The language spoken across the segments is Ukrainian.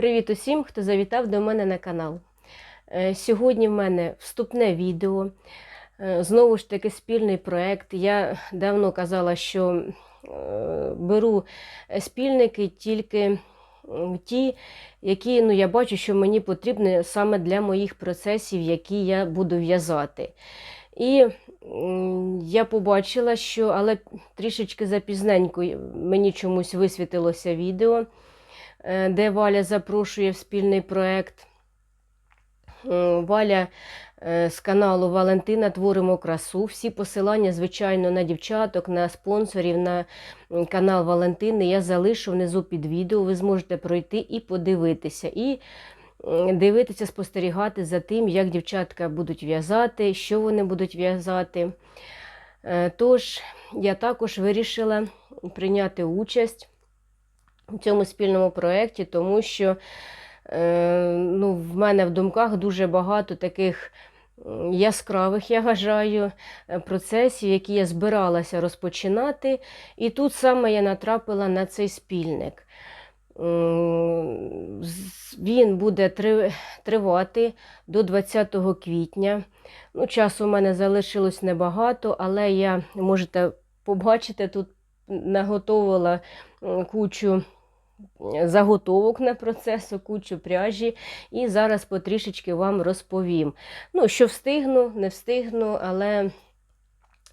Привіт усім, хто завітав до мене на канал. Е, Сьогодні в мене вступне відео. Е, Знову ж таки, спільний проєкт. Я давно казала, що е, беру спільники тільки ті, які ну, я бачу, що мені потрібні саме для моїх процесів, які я буду в'язати. І я побачила, що, але трішечки запізненько мені чомусь висвітилося відео де Валя запрошує в спільний проєкт. Валя е, з каналу Валентина Творимо красу. Всі посилання, звичайно, на дівчаток, на спонсорів, на канал Валентини я залишу внизу під відео. Ви зможете пройти і подивитися. І дивитися, спостерігати за тим, як дівчатка будуть в'язати, що вони будуть в'язати. Е, Тож, я також вирішила прийняти участь у цьому спільному проєкті, тому що е, ну, в мене в думках дуже багато таких яскравих, я вважаю, е, процесів, які я збиралася розпочинати. І тут саме я натрапила на цей спільник. Він буде тривати до 20 квітня. Ну, часу в мене залишилось небагато, але я можете побачити, тут наготовила кучу заготовок на процесу, кучу пряжі, і зараз потрішечки вам розповім. Ну, що встигну, не встигну, але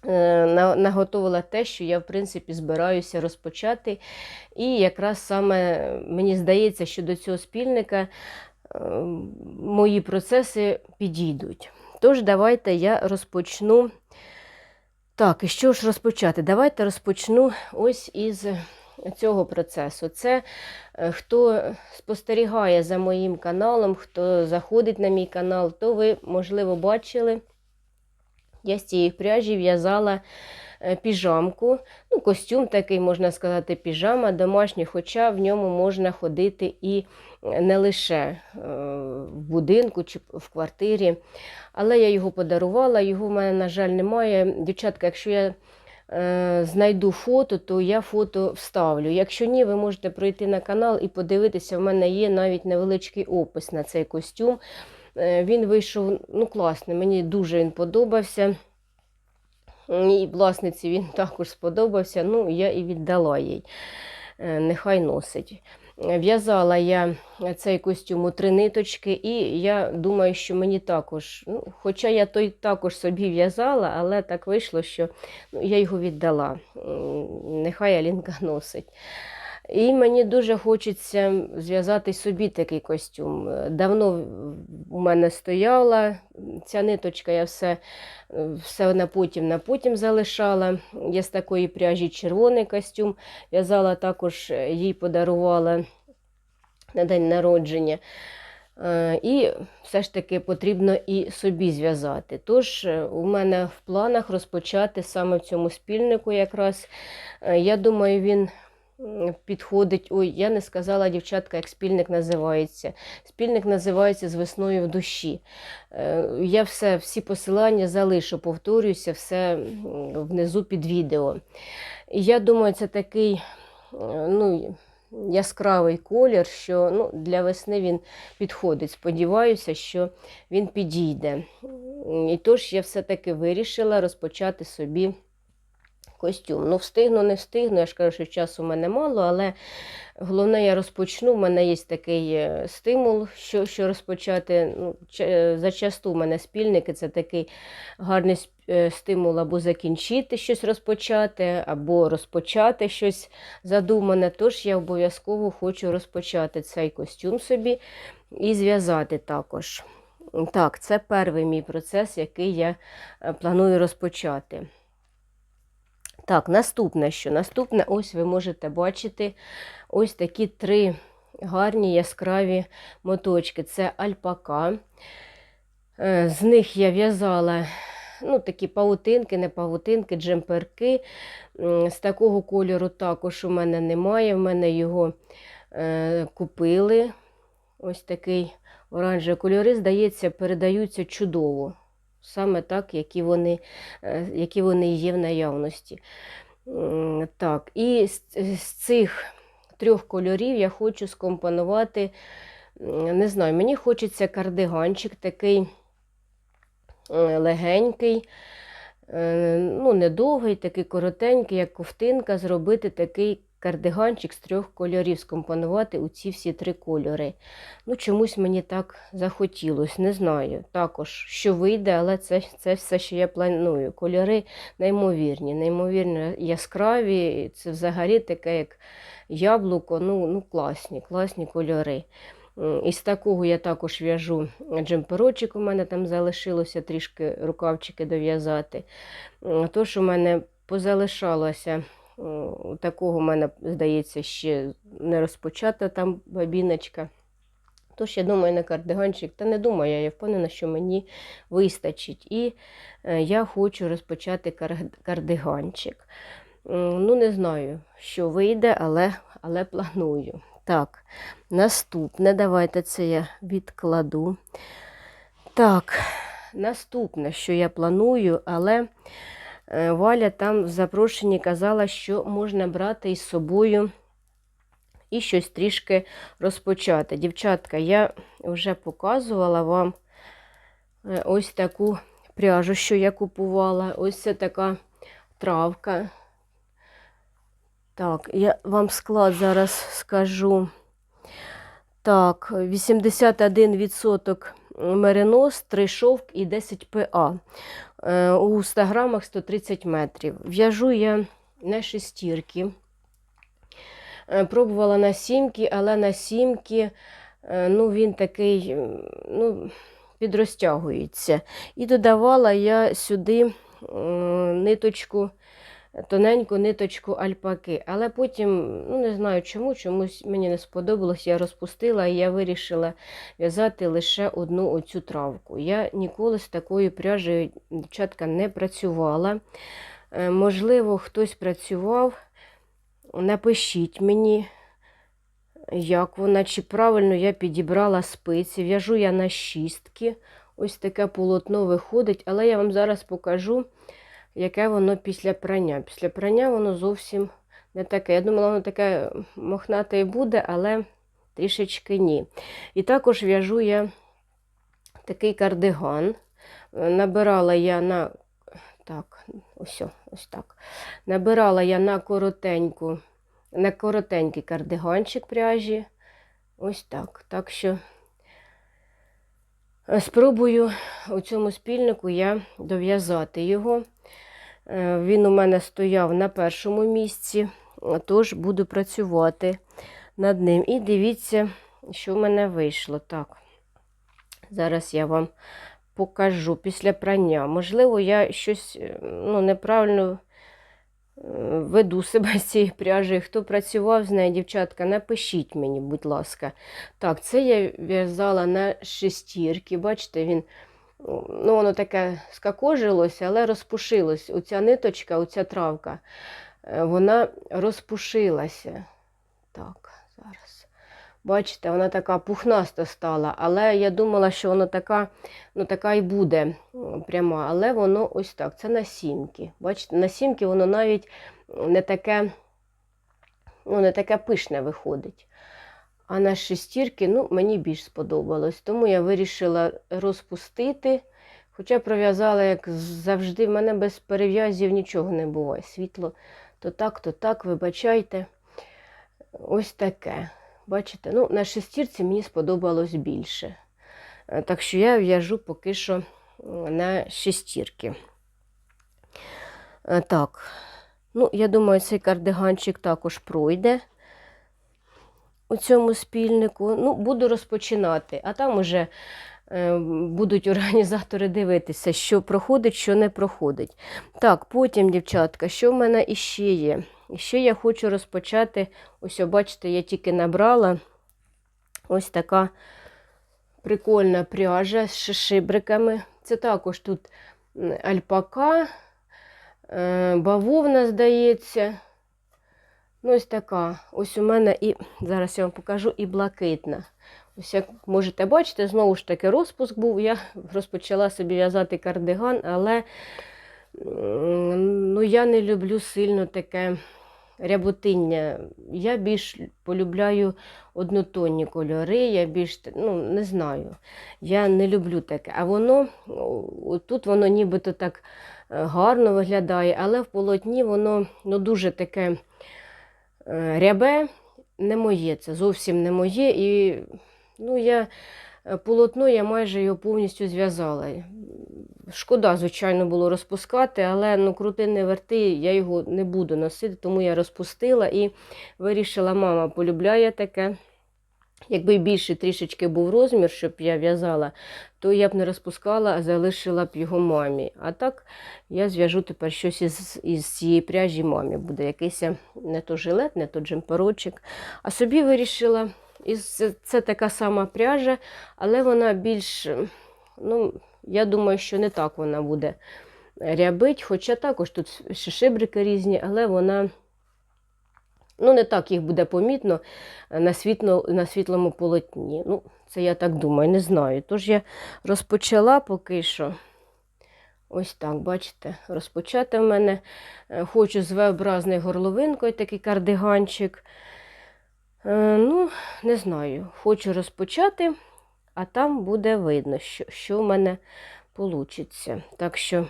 е, наготовила те, що я, в принципі, збираюся розпочати. І якраз саме мені здається, що до цього спільника е, мої процеси підійдуть. Тож, давайте я розпочну. Так, і що ж розпочати? Давайте розпочну ось із цього процесу. Це е, хто спостерігає за моїм каналом, хто заходить на мій канал, то ви, можливо, бачили, я з цієї пряжі в'язала е, піжамку. Ну, костюм такий, можна сказати, піжама домашній, хоча в ньому можна ходити і не лише е, в будинку чи в квартирі. Але я його подарувала, його в мене, на жаль, немає. Дівчатка, якщо я е, знайду фото, то я фото вставлю. Якщо ні, ви можете пройти на канал і подивитися, в мене є навіть невеличкий опис на цей костюм. Е, Він вийшов ну, класний, мені дуже він подобався. І власниці він також сподобався, ну я і віддала їй. Е, Нехай носить. В'язала я цей костюм у три ниточки, і я думаю, що мені також, ну, хоча я той також собі в'язала, але так вийшло, що ну, я його віддала. Нехай Алінка носить. І мені дуже хочеться зв'язати собі такий костюм. Е, Давно у мене стояла ця ниточка, я все, е, все на потім на потім залишала. Я з такої пряжі червоний костюм в'язала, також е, їй подарувала на день народження. І все ж таки потрібно і собі зв'язати. Тож у мене в планах розпочати саме в цьому спільнику якраз. Я думаю, він підходить. Ой, я не сказала, дівчатка, як спільник називається. Спільник називається з весною в душі. Е, Я все, всі посилання залишу, повторююся, все внизу під відео. Я думаю, це такий е, ну, яскравий колір, що ну, для весни він підходить. Сподіваюся, що він підійде. І тож я все-таки вирішила розпочати собі костюм. Ну, встигну, не встигну. Я ж кажу, що часу в мене мало, але головне, я розпочну. У мене є такий е, стимул, що, що розпочати. Ну, ч- зачасту в мене спільники це такий гарний е, стимул або закінчити щось розпочати, або розпочати щось задумане. Тож я обов'язково хочу розпочати цей костюм собі і зв'язати також. Так, це перший мій процес, який я е, планую розпочати. Так, наступне що? Наступне, ось ви можете бачити ось такі три гарні яскраві моточки. Це альпака. Е, З них я в'язала ну, такі павутинки, не павутинки, джемперки. З такого кольору також у мене немає. В мене його е, купили. Ось такий оранжевий кольори, здається, передаються чудово. Саме так, які вони, е, які вони є в наявності. Так, і з, з цих трьох кольорів я хочу скомпонувати не знаю, мені хочеться кардиганчик такий е, легенький, е, ну, не довгий, такий коротенький, як ковтинка, зробити такий кардиганчик з трьох кольорів, скомпонувати у ці всі три кольори. Ну, чомусь мені так захотілося, не знаю. Також, що вийде, але це, це все, що я планую. Кольори неймовірні, неймовірно яскраві. Це взагалі таке, як яблуко, ну, ну класні, класні кольори. Із такого я також в'яжу джемперочок, у мене там залишилося трішки рукавчики дов'язати. М, То, що в мене позалишалося, такого в мене, здається, ще не розпочата там бабіночка. Тож я думаю на кардиганчик, та не думаю, я впевнена, що мені вистачить. І е, я хочу розпочати кардиганчик. Ну, не знаю, що вийде, але, але планую. Так, наступне, давайте це я відкладу. Так, наступне, що я планую, але е, Валя там в запрошенні казала, що можна брати із собою і щось трішки розпочати. Дівчатка, я вже показувала вам е, ось таку пряжу, що я купувала. Ось це така травка. Так, я вам склад зараз скажу. Так, 81% меринос, 3 шовк і 10 ПА. Е, У 100 грамах 130 метрів. В'яжу я на шестірки. Е, Пробувала на сімки, але на сімки е, ну, він такий ну, підрозтягується. І додавала я сюди ниточку, тоненьку ниточку альпаки. Але потім, ну не знаю чому, чомусь мені не сподобалось, я розпустила і я вирішила в'язати лише одну оцю травку. Я ніколи з такою пряжею, дівчатка, не працювала. Е, Можливо, хтось працював. Напишіть мені, як вона, чи правильно я підібрала спиці. В'яжу я на шістки. Ось таке полотно виходить, але я вам зараз покажу, яке воно після прання. Після прання воно зовсім не таке. Я думала, воно таке мохнате і буде, але трішечки ні. І також в'яжу я такий кардиган. Е, Набирала я на так, ось, ось так. Набирала я на коротеньку, на коротенький кардиганчик пряжі. Ось так. Так що е, спробую у цьому спільнику я дов'язати його. Е, Він у мене стояв на першому місці, тож буду працювати над ним. І дивіться, що в мене вийшло. Так, зараз я вам покажу після прання. Можливо, я щось е, ну, неправильно е, веду себе з цією пряжею. Хто працював з нею, дівчатка, напишіть мені, будь ласка. Так, це я в'язала на шестірки. Бачите, він. Ну, воно таке скакожилося, але розпушилось. Оця ниточка, оця травка, е, вона розпушилася. Так, зараз. Бачите, вона така пухнаста стала, але я думала, що вона така, ну, така і буде пряма, але воно ось так. Це на сімки. Бачите, на сімки воно навіть не таке, ну, не таке пишне виходить. А на шестірки ну, мені більш сподобалось. Тому я вирішила розпустити. Хоча пров'язала, як завжди, в мене без перев'язів нічого не буває. Світло то так, то так, вибачайте. Ось таке. Бачите, ну, на шестірці мені сподобалось більше. Е, Так що я в'яжу поки що на шестірки. Е, Так, ну, я думаю, цей кардиганчик також пройде у цьому спільнику. Ну, буду розпочинати, а там уже е, будуть організатори дивитися, що проходить, що не проходить. Так, потім, дівчатка, що в мене іще є? Ще я хочу розпочати. Ось, бачите, я тільки набрала ось така прикольна пряжа з шишибриками. Це також тут альпака, е, бавовна, здається. Ну, ось така. Ось у мене і зараз я вам покажу і блакитна. Ось як можете бачити, знову ж таки розпуск був. Я розпочала собі в'язати кардиган, але ну, я не люблю сильно таке ряботиння. Я більш полюбляю однотонні кольори, я більш ну, не знаю. Я не люблю таке. А воно тут воно нібито так е, гарно виглядає, але в полотні воно ну, дуже таке рябе, не моє, це зовсім не моє. І ну, я, е, полотно я майже його повністю зв'язала. Шкода, звичайно, було розпускати, але ну, крути не верти, я його не буду носити, тому я розпустила і вирішила, мама полюбляє таке. Якби більше трішечки був розмір, щоб я в'язала, то я б не розпускала, а залишила б його мамі. А так я зв'яжу тепер щось із, із цієї пряжі мамі. Буде якийсь не то жилет, не то джемперочок. А собі вирішила, і це, це така сама пряжа, але вона більш, ну, я думаю, що не так вона буде рябить. Хоча також тут ще шибрики різні, але вона. Ну, не так їх буде помітно на, світло, на світлому полотні. Ну, це я так думаю, не знаю. Тож я розпочала поки що. Ось так, бачите, розпочати в мене. Е, Хочу з V-образною горловинкою такий кардиганчик. Е, Ну, не знаю. Хочу розпочати, а там буде видно, що, що в мене вийде. Так що,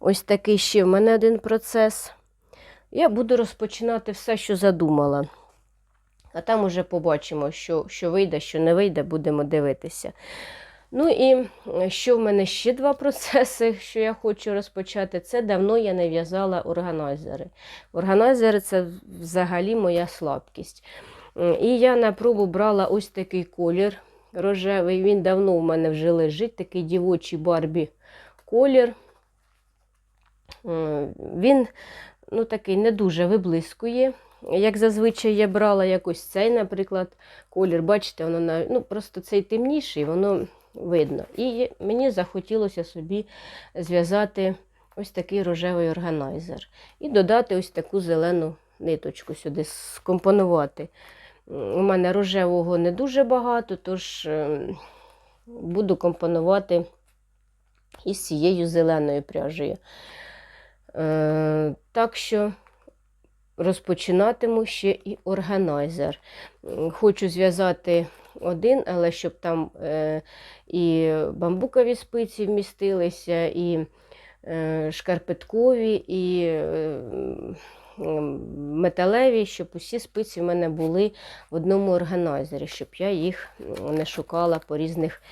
ось такий ще в мене один процес. Я буду розпочинати все, що задумала. А там уже побачимо, що, що вийде, що не вийде, будемо дивитися. Ну і що в мене ще два процеси, що я хочу розпочати, це давно я не в'язала органайзери. Органайзери це взагалі моя слабкість. І я на пробу брала ось такий колір рожевий. Він давно у мене вже лежить, такий дівочий барбі колір. Він ну, такий не дуже виблискує. Як зазвичай я брала якось цей, наприклад, колір, бачите, воно ну, просто цей темніший, воно видно. І мені захотілося собі зв'язати ось такий рожевий органайзер. І додати ось таку зелену ниточку сюди, скомпонувати. У мене рожевого не дуже багато, тож ем, буду компонувати із цією зеленою пряжею. Е, так що розпочинатиму ще і органайзер. Хочу зв'язати один, але щоб там е, і бамбукові спиці вмістилися, і е, шкарпеткові, і металеві, щоб усі спиці в мене були в одному органайзері, щоб я їх не шукала по різних.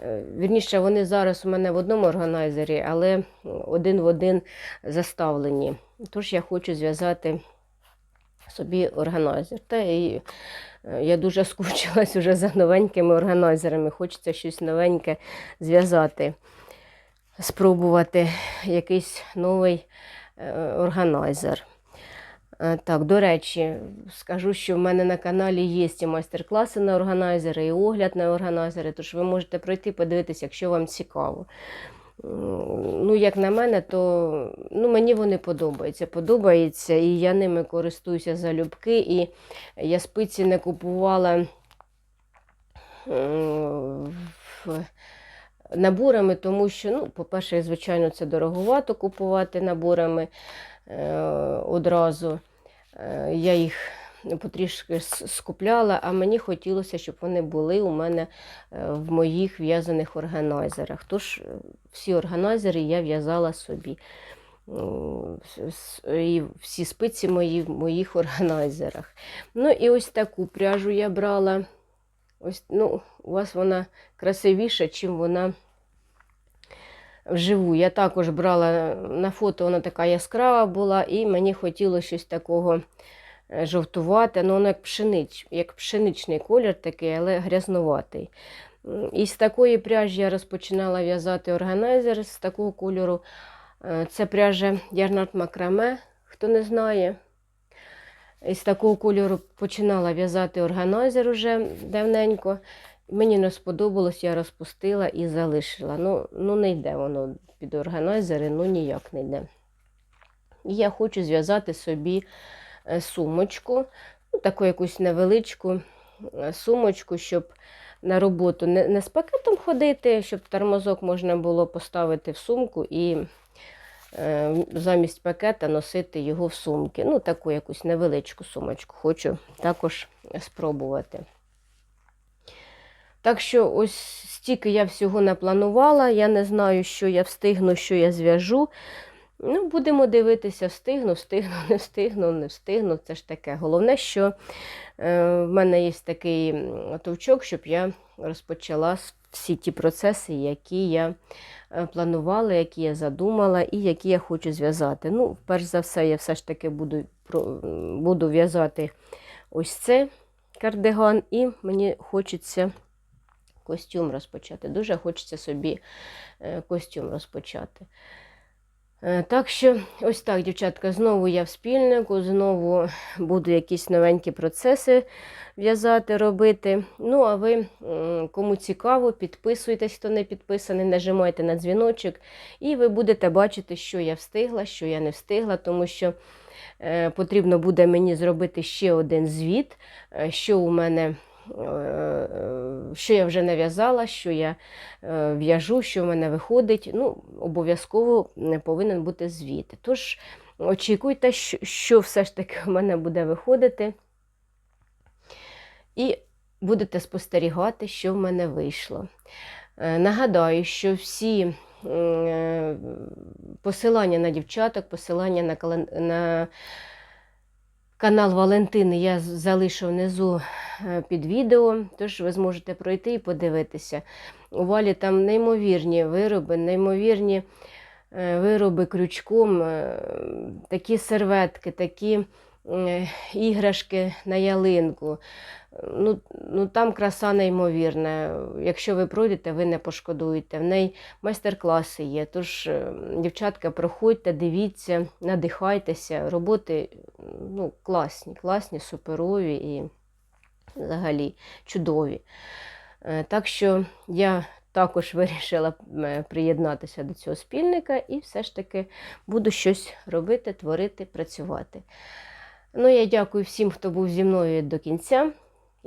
е, Вірніше, вони зараз у мене в одному органайзері, але один в один заставлені. Тож я хочу зв'язати собі органайзер. Та і е, я дуже скучилась уже за новенькими органайзерами. Хочеться щось новеньке зв'язати, спробувати якийсь новий е, органайзер. Е, Так, до речі, скажу, що в мене на каналі є і майстер-класи на органайзери, і огляд на органайзери, тож ви можете пройти, подивитися, якщо вам цікаво. Ну, як на мене, то ну, мені вони подобаються. Подобається, і я ними користуюся залюбки. І я спиці не купувала наборами, тому що, ну, по-перше, звичайно, це дороговато купувати наборами е, одразу. Е, Я їх потрішки скупляла, а мені хотілося, щоб вони були у мене е, в моїх в'язаних органайзерах. Тож е, всі органайзери я в'язала собі. І всі спиці мої в моїх органайзерах. Ну і ось таку пряжу я брала. Ось, ну, у вас вона красивіша, чим вона вживу. Я також брала на фото, вона така яскрава була, і мені хотілося щось такого е, жовтувати. Ну, воно як, пшенич, як пшеничний колір такий, але грязнуватий. І з такої пряжі я розпочинала в'язати органайзер з такого кольору. Е, Це пряжа Ярнард Макраме, хто не знає. Із такого кольору починала в'язати органайзер уже давненько. Мені не сподобалось, я розпустила і залишила. Ну, ну не йде воно під органайзери, ну ніяк не йде. І я хочу зв'язати собі е, сумочку, ну, таку якусь невеличку е, сумочку, щоб на роботу не, не з пакетом ходити, щоб тормозок можна було поставити в сумку і е, замість пакета носити його в сумки. Ну, таку якусь невеличку сумочку хочу також спробувати. Так що, ось стільки я всього напланувала. Я не знаю, що я встигну, що я зв'яжу. Ну, будемо дивитися, встигну, встигну, не встигну, не встигну. Це ж таке. Головне, що е, в мене є такий товчок, щоб я розпочала всі ті процеси, які я е, планувала, які я задумала і які я хочу зв'язати. Ну, перш за все, я все ж таки буду, буду в'язати ось це кардиган, і мені хочеться костюм розпочати. Дуже хочеться собі е, костюм розпочати. Е, Так що, ось так, дівчатка, знову я в спільнику, знову буду якісь новенькі процеси в'язати, робити. Ну, а ви, кому цікаво, підписуйтесь, хто не підписаний, нажимайте на дзвіночок, і ви будете бачити, що я встигла, що я не встигла, тому що е, потрібно буде мені зробити ще один звіт, що у мене. Е, е, Що я вже нав'язала, що я е, в'яжу, що в мене виходить. Ну, обов'язково не повинен бути звіт. Тож очікуйте, що, все ж таки в мене буде виходити. І будете спостерігати, що в мене вийшло. Нагадаю, що всі посилання на дівчаток, посилання на, на канал Валентини я залишу внизу е, під відео, тож ви зможете пройти і подивитися. У Валі там неймовірні вироби, неймовірні е, вироби крючком, е, такі серветки, такі іграшки на ялинку. Ну, ну там краса неймовірна. Якщо ви пройдете, ви не пошкодуєте. В неї майстер-класи є. Тож, е, дівчатка, проходьте, дивіться, надихайтеся. Роботи ну, класні, класні, суперові і взагалі чудові. Е, Так що я також вирішила е, приєднатися до цього спільника і все ж таки буду щось робити, творити, працювати. Ну, я дякую всім, хто був зі мною до кінця.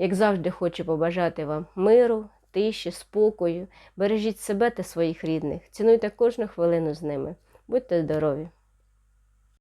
Як завжди, хочу побажати вам миру, тиші, спокою. Бережіть себе та своїх рідних. Цінуйте кожну хвилину з ними. Будьте здорові!